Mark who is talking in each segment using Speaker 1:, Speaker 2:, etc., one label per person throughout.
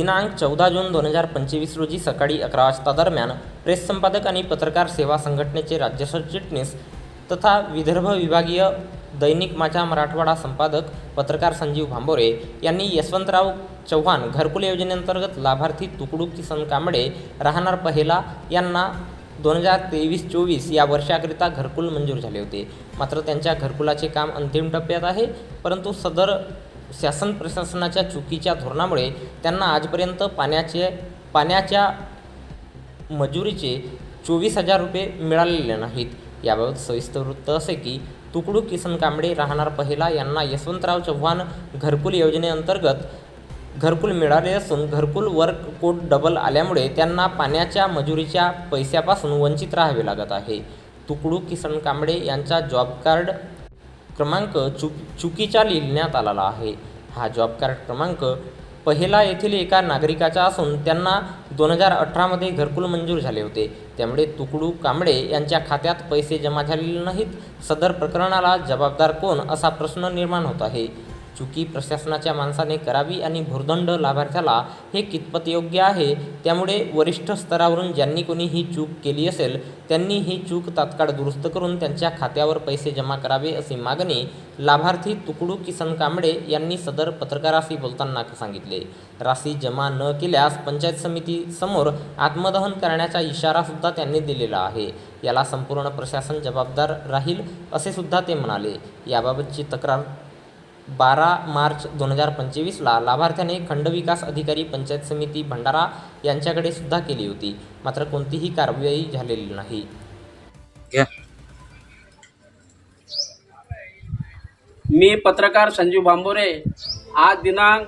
Speaker 1: दिनांक चौदा जून दोन हजार पंचवीस रोजी सकाळी अकरा वाजता दरम्यान प्रेस संपादक आणि पत्रकार सेवा संघटनेचे राज्य सरचिटणीस तथा विदर्भ विभागीय दैनिक माझा मराठवाडा संपादक पत्रकार संजीव भांबोरे यांनी यशवंतराव चव्हाण घरकुल योजनेअंतर्गत लाभार्थी तुकडू किसन कांबळे राहणार पहेला यांना दोन हजार तेवीस चोवीस या वर्षाकरिता घरकुल मंजूर झाले होते. मात्र त्यांच्या घरकुलाचे काम अंतिम टप्प्यात आहे परंतु सदर शासन प्रशासनाच्या चुकीच्या धोरणामुळे त्यांना आजपर्यंत पाण्याचे पाण्याच्या मजुरीचे चोवीस हजार रुपये मिळालेले नाहीत. याबाबत सविस्तर वृत्त असे की तुकडू किसन कांबळे राहणार पहिला यांना यशवंतराव चव्हाण घरकुल योजनेअंतर्गत घरकुल मिळाले असून घरकुल वर्क कोट डबल आल्यामुळे त्यांना पाण्याच्या मजुरीच्या पैशापासून वंचित राहावे लागत आहे. तुकडू किसन कांबळे यांचा जॉब कार्ड क्रमांक चुक चुकीचा लिहिण्यात आलेला आहे. हा जॉब कार्ड क्रमांक पहिला येथील एका नागरिकाचा असून त्यांना दोन हजार अठरामध्ये घरकुल मंजूर झाले होते. त्यामुळे तुकडू कांबळे यांच्या खात्यात पैसे जमा झालेले नाहीत. सदर प्रकरणाला जबाबदार कोण असा प्रश्न निर्माण होत आहे. चुकी प्रशासनाच्या माणसाने करावी आणि भुर्दंड लाभार्थ्याला हे कितपत योग्य आहे त्यामुळे वरिष्ठ स्तरावरून ज्यांनी कोणी ही चूक केली असेल त्यांनी ही चूक तात्काळ दुरुस्त करून त्यांच्या खात्यावर पैसे जमा करावे अशी मागणी लाभार्थी तुकडू किसन कांबळे यांनी सदर पत्रकाराशी बोलताना सांगितले. राशी जमा न केल्यास पंचायत समितीसमोर आत्मदहन करण्याचा इशारासुद्धा त्यांनी दिलेला आहे. याला संपूर्ण प्रशासन जबाबदार राहील असे सुद्धा ते म्हणाले. याबाबतची तक्रार बारा मार्च दोन हजार पंचवीसला लाभार्थ्याने खंडविकास अधिकारी पंचायत समिती भंडारा यांच्याकडे सुद्धा केली होती. मात्र कोणतीही कारवाई झालेली नाही.
Speaker 2: घ्या.
Speaker 3: मी पत्रकार संजीव बांबोरे आज दिनांक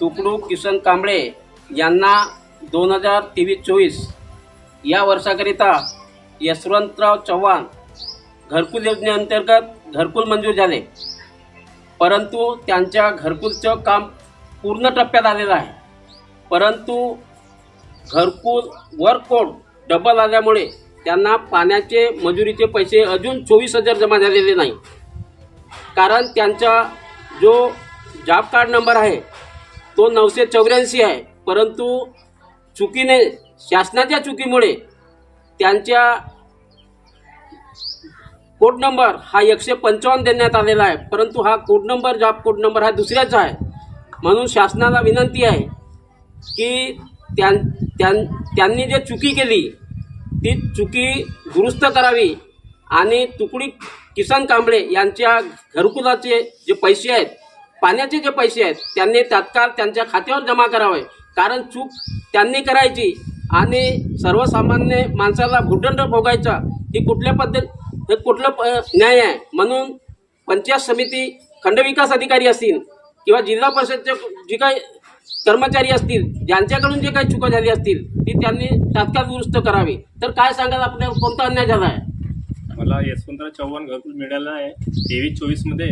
Speaker 3: तुकडू किसन कांबळे यांना दोन हजार तेवीस चोवीस या वर्षाकरिता यशवंतराव चव्हाण घरकुल योजनेअंतर्गत घरकुल मंजूर झाले. परंतु त्यांच्या घरकुलचं काम पूर्ण टप्प्यात आलेलं आहे. परंतु घरकुल वर्क कोड डबल आल्यामुळे त्यांना पाण्याचे मजुरीचे पैसे अजून चोवीस हजार जमा झालेले नाही. कारण त्यांचा जो जॉब कार्ड नंबर आहे तो नऊशे चौऱ्याऐंशी आहे. परंतु चुकीने शासनाच्या चुकीमुळे त्यांच्या कोड नंबर हा एकशे पंचावन्न देण्यात आलेला आहे. परंतु हा code number job code number हा दुसऱ्याचा आहे. म्हणून शासनाला विनंती आहे की त्यां त्यां त्यांनी जे चुकी केली ती चुकी दुरुस्त करावी. आणि तुकडी किसन कांबळे यांच्या घरकुलाचे जे पैसे आहेत पाण्याचे जे पैसे आहेत त्यांनी तात्काळ त्यांच्या खात्यावर जमा करावे. कारण चूक त्यांनी करायची. आणि सर्वसामान्य माणसाला भूदंड भोगायचा ही कुठल्या पद्धत हे कुठलं प न्याय आहे? म्हणून पंचायत समिती खंडविकास अधिकारी असतील किंवा जिल्हा परिषदचे जे काही कर्मचारी असतील ज्यांच्याकडून जे काही चुका झाली असतील ती त्यांनी तात्काळ दुरुस्त करावी. तर काय सांगाल आपल्याला कोणता अन्याय झाला आहे?
Speaker 4: मला यशवंतराव चव्हाण घरकुल मिळालं आहे. तेवीस चोवीसमध्ये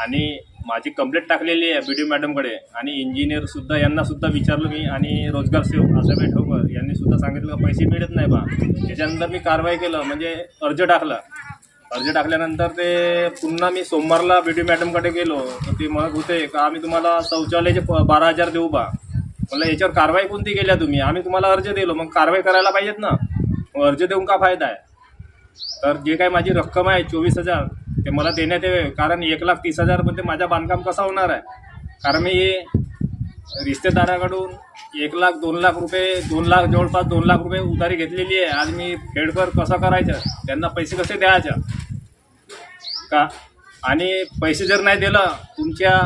Speaker 4: आणि माझी कंप्लेंट टाकलेली आहे बी डी मॅडमकडे. आणि इंजिनियरसुद्धा यांनासुद्धा विचारलं मी. आणि रोजगार सेवक आसाबाई ठोकर यांनी सुद्धा सांगितलं का पैसे मिळत नाही बा. त्याच्यानंतर मी कारवाई केलं म्हणजे अर्ज टाकला. अर्ज टाकल्यानंतर ते पुन्हा मी सोमवारला बी डी मॅडमकडे गेलो. तर ते म्हणत होते का आम्ही तुम्हाला शौचालयाचे बारा हजार देऊ बा. म्हणलं याच्यावर कारवाई कोणती केल्या तुम्ही? आम्ही तुम्हाला अर्ज दिलो. मग कारवाई करायला पाहिजेत ना. मग अर्ज देऊन का फायदा आहे? तर जे काही माझी रक्कम आहे चोवीस हजार ते मला देण्यात यावे. कारण एक लाख तीस हजारमध्ये माझा बांधकाम कसा होणार आहे? कारण मी रिश्तेदाराकडून एक लाख दोन लाख रुपये दोन लाख जवळपास दोन लाख रुपये उधारी घेतलेली आहे. आज मी फेडकर कसं करायचं? त्यांना पैसे कसे द्यायचे? का? आणि पैसे जर नाही दिलं तुमच्या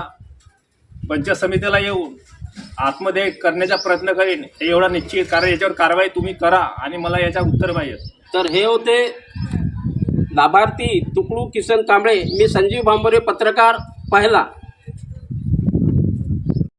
Speaker 4: पंचायत समितीला येऊन आतमध्ये करण्याचा प्रयत्न करीन हे एवढा निश्चित. कारण याच्यावर कारवाई तुम्ही करा आणि मला याच्या उत्तर पाहिजे.
Speaker 3: तर हे होते लाभार्थी तुकडू किसन कांबळे मी संजीव भांबरे पत्रकार पाहिला.